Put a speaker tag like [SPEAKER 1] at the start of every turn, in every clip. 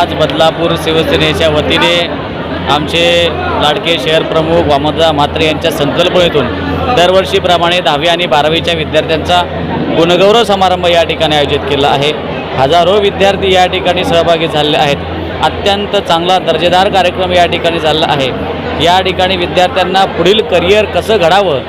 [SPEAKER 1] आज बदलापूर शिवसेनेच्या वतीने आमचे लाडके शहर प्रमुख वामदा म्हात्रे यांच्या संकल्पनेतून दरवर्षीप्रमाणे दहावी आणि बारावीच्या विद्यार्थ्यांचा गुणगौरव समारंभ या ठिकाणी आयोजित केला आहे. हजारो विद्यार्थी या ठिकाणी सहभागी झालेले आहेत. अत्यंत चांगला दर्जेदार कार्यक्रम या ठिकाणी झाला आहे. या ठिकाणी विद्यार्थ्यांना पुढील करिअर कसं घडावं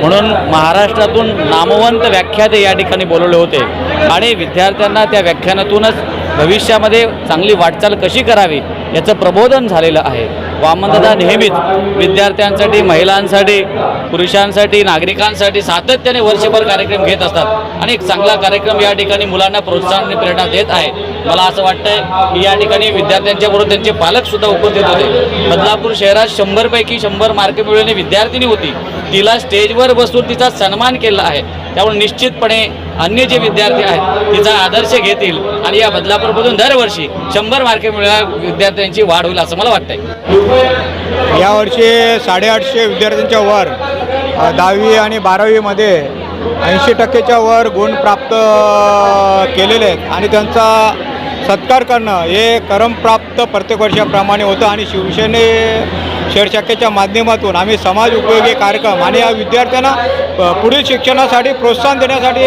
[SPEAKER 1] म्हणून महाराष्ट्रातून नामवंत व्याख्याते या ठिकाणी बोलवले होते. आणि विद्यार्थ्यांना त्या व्याख्यानातूनच भविष्यामध्ये चांगली वाटचाल कशी करावी याचं प्रबोधन झालेलं आहे. वामनदादा नेहमीच विद्यार्थ्यांसाठी महिलांसाठी पुरुषांसाठी नागरिकांसाठी सातत्याने वर्षभर कार्यक्रम घेत असतात. आणि एक चांगला कार्यक्रम या ठिकाणी मुलांना प्रोत्साहन आणि प्रेरणा देत आहे. मला असं वाटतंय की या ठिकाणी विद्यार्थ्यांच्याबरोबर त्यांचे पालकसुद्धा उपस्थित होते. बदलापूर शहरात शंभरपैकी शंभर मार्क मिळवणे विद्यार्थिनी होती. तिला स्टेजवर बसून तिचा सन्मान केला आहे. त्यामुळे निश्चितपणे अन्य जे विद्यार्थी आहेत तिचा आदर्श घेतील आणि या बदलापूरमधून दरवर्षी शंभर मार्के मिळणाऱ्या विद्यार्थ्यांची वाढ होईल असं मला वाटतंय.
[SPEAKER 2] यावर्षी साडेआठशे विद्यार्थ्यांच्या वर दहावी आणि बारावीमध्ये ऐंशी टक्केच्या वर गुण प्राप्त केलेले आहेत. आणि त्यांचा सत्कार करणं हे करमप्राप्त प्रत्येक वर्षाप्रमाणे होतं. आणि शिवसेने शहर माध्यमातून आम्ही समाज उपयोगी कार्यक्रम आणि या विद्यार्थ्यांना पुढील शिक्षणासाठी प्रोत्साहन देण्यासाठी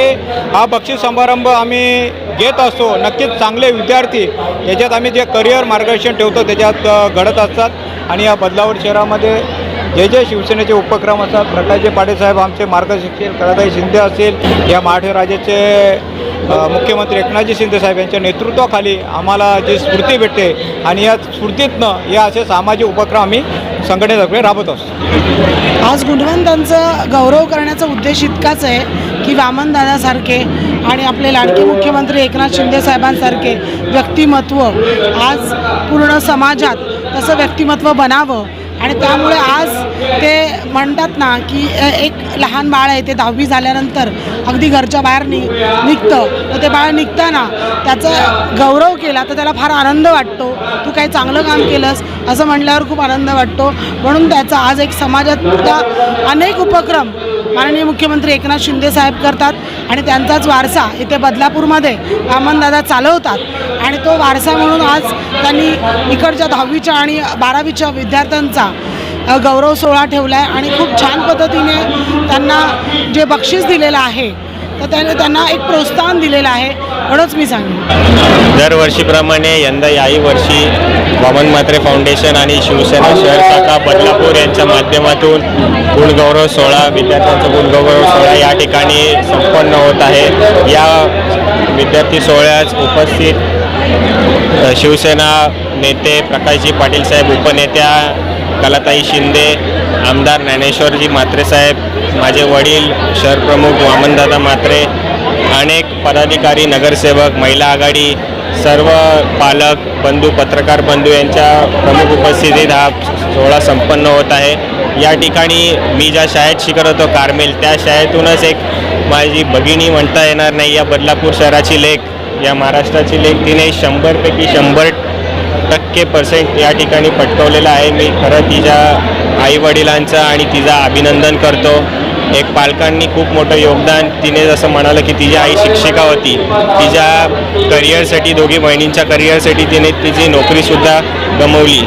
[SPEAKER 2] हा बक्षीस समारंभ आम्ही घेत असतो. नक्कीच चांगले विद्यार्थी याच्यात आम्ही जे करिअर मार्गदर्शन ठेवतो त्याच्यात घडत असतात. आणि या बदलावर शहरामध्ये जे जे शिवसेनेचे उपक्रम असतात प्रकाशजी पाटेसाहेब आमचे मार्गदर्शक कलाताई शिंदे असतील या मराठी राज्याचे मुख्यमंत्री एकनाथजी शिंदे साहेब यांच्या नेतृत्वाखाली आम्हाला जी स्फूर्ती भेटते आणि या स्फूर्तीतनं या असे सामाजिक उपक्रम आम्ही संघटनेतर्फे राबवत. असतो
[SPEAKER 3] आज गुणवंतांचा गौरव करण्याचा उद्देश इतकाच आहे की वामनदादासारखे आणि आपले लाडके मुख्यमंत्री एकनाथ शिंदे साहेबांसारखे व्यक्तिमत्व आज पूर्ण समाजात तसं व्यक्तिमत्व बनावं. आणि त्यामुळे आज ते म्हणतात ना की एक लहान बाळ आहे ते दहावी झाल्यानंतर अगदी घरच्या बाहेर नि निघतं. तर ते बाळ निघताना त्याचा गौरव केला तर त्याला फार आनंद वाटतो. तू काही चांगलं काम केलंस असं म्हटल्यावर खूप आनंद वाटतो. म्हणून त्याचा आज एक समाजातला अनेक उपक्रम माननीय मुख्यमंत्री एकनाथ शिंदे साहेब करतात आणि त्यांचाच वारसा इथे बदलापूरमध्ये वामनदादा चालवतात. आणि तो वारसा म्हणून आज त्यांनी इकडच्या दहावीच्या आणि बारावीच्या विद्यार्थ्यांचा गौरव सोहळा ठेवला आहे आणि खूप छान पद्धतीने त्यांना जे बक्षीस दिलेलं आहे तर त्याने त्यांना एक प्रोत्साहन दिलेलं आहे. एवढंच मी सांगेन.
[SPEAKER 4] दरवर्षीप्रमाणे यंदा याही वर्षी वामन म्हात्रे फाउंडेशन आणि शिवसेना शहर शाखा बदलापूर यांच्या माध्यमातून गुणगौरव सोहळा विद्यार्थ्यांचा गुणगौरव सोहळा या ठिकाणी संपन्न होत आहे. या विद्यार्थी सोहळ्यास उपस्थित शिवसेना नेते प्रकाशजी पाटील साहेब उपनेत्या कलाताई शिंदे आमदार ज्ञानेश्वरजी म्हात्रे साहेब माझे वडील शहरप्रमुख वामनदादा म्हात्रे अनेक पदाधिकारी नगरसेवक महिला आघाडी सर्व पालक बंधू पत्रकार बंधू यांच्या प्रमुख उपस्थितीत हा सोहळा संपन्न होत आहे. या ठिकाणी मी ज्या शाळेत शिकत होतो कार्मेल त्या शाळेतूनच एक माझी भगिनी म्हणता येणार नाही. या बदलापूर शहराची लेख या महाराष्ट्राची लेख तिने शंभरपैकी शंभर टक्के पर्सेंट या ठिकाणी पटकवलेला आहे. मी खरं तिच्या आईवडिलांचं आणि तिचा अभिनंदन करतो. एक पालकांनी खूप मोठं योगदान तिने जसं म्हणालं की तिची आई शिक्षिका होती. तिच्या करिअरसाठी दोघी बहिणींच्या करिअरसाठी तिने तिची नोकरीसुद्धा गमवली.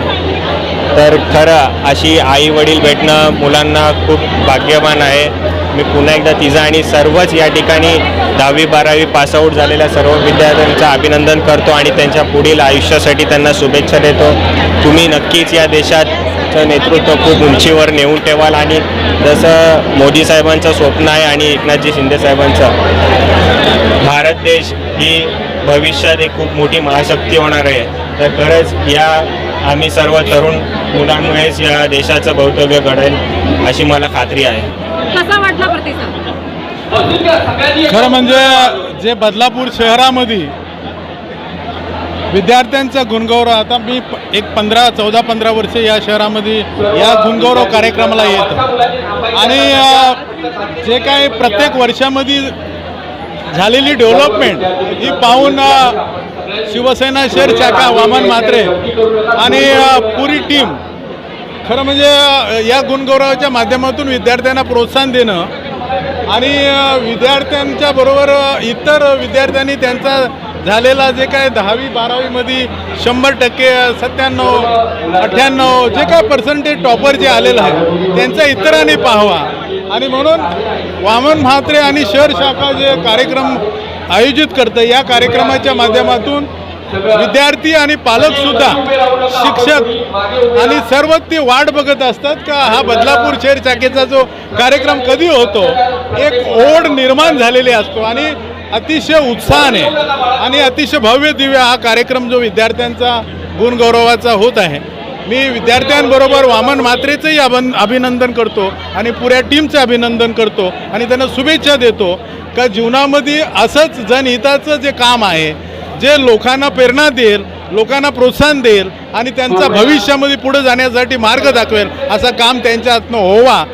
[SPEAKER 4] तर खरं अशी आई वडील भेटणं मुलांना खूप भाग्यवान आहे. मी पुन्हा एकदा तिचा आणि सर्वच या ठिकाणी दहावी बारावी पासआउट झालेल्या सर्व विद्यार्थ्यांचं अभिनंदन करतो आणि त्यांच्या पुढील आयुष्यासाठी त्यांना शुभेच्छा देतो. तुम्ही नक्कीच या देशाचं नेतृत्व खूप उंचीवर नेऊन ठेवाल आणि जसं मोदी साहेबांचं स्वप्न आहे आणि एकनाथजी शिंदे साहेबांचं भारत देश ही भविष्यात एक खूप मोठी महाशक्ती होणार आहे. तर खरंच या आम्ही सर्व तरुण मुलांमुळेच या देशाचं भवितव्य घडेल अशी मला खात्री आहे.
[SPEAKER 5] कसा वाटला प्रतिसाद?
[SPEAKER 6] खरं म्हणजे जे बदलापूर शहरामध्ये विद्यार्थ्यांचा गुणगौरव आता मी प- एक पंधरा चौदा पंधरा वर्ष या शहरामध्ये या गुणगौरव कार्यक्रमाला येतो आणि अ, जे काही प्रत्येक वर्षामध्ये झालेली डेव्हलपमेंट ही पाहून अ, शिवसेना शेर शाखा वामन म्हात्रे? आणि पुरी टीम. खरं म्हणजे या गुणगौरवाच्या माध्यमातून विद्यार्थ्यांना प्रोत्साहन देणं आणि विद्यार्थ्यांच्या बरोबर इतर विद्यार्थ्यांनी त्यांचा झालेला जे काय दहावी बारावीमध्ये शंभर टक्के सत्त्याण्णव अठ्ठ्याण्णव जे काय पर्सेंटेज टॉपर जे आलेलं आहे त्यांचा इतरांनी पाहावा. आणि म्हणून वामन म्हात्रे आणि शहर शाखा जे कार्यक्रम आयोजित करतं या कार्यक्रमाच्या माध्यमातून विद्यार्थी आणि पालकसुद्धा शिक्षक आणि सर्व ते वाट बघत असतात का हा बदलापूर शेर शाखेचा जो कार्यक्रम कधी होतो एक ओढ निर्माण झालेली असतो आणि अतिशय उत्साहाने आणि अतिशय भव्य दिव्य हा कार्यक्रम जो विद्यार्थ्यांचा गुणगौरवाचा होत आहे. मी विद्यार्थ्यांबरोबर वामन मात्रेचंही अभन अभिनंदन करतो आणि पुऱ्या टीमचं अभिनंदन करतो आणि त्यांना शुभेच्छा देतो. का जीवनामध्ये असंच जनहिताचं जे काम आहे जे लोकांना प्रेरणा देईल लोकांना प्रोत्साहन देईल आणि त्यांचा भविष्यामध्ये पुढे जाण्यासाठी मार्ग दाखवेल असं काम त्यांच्या हातनं व्हावा.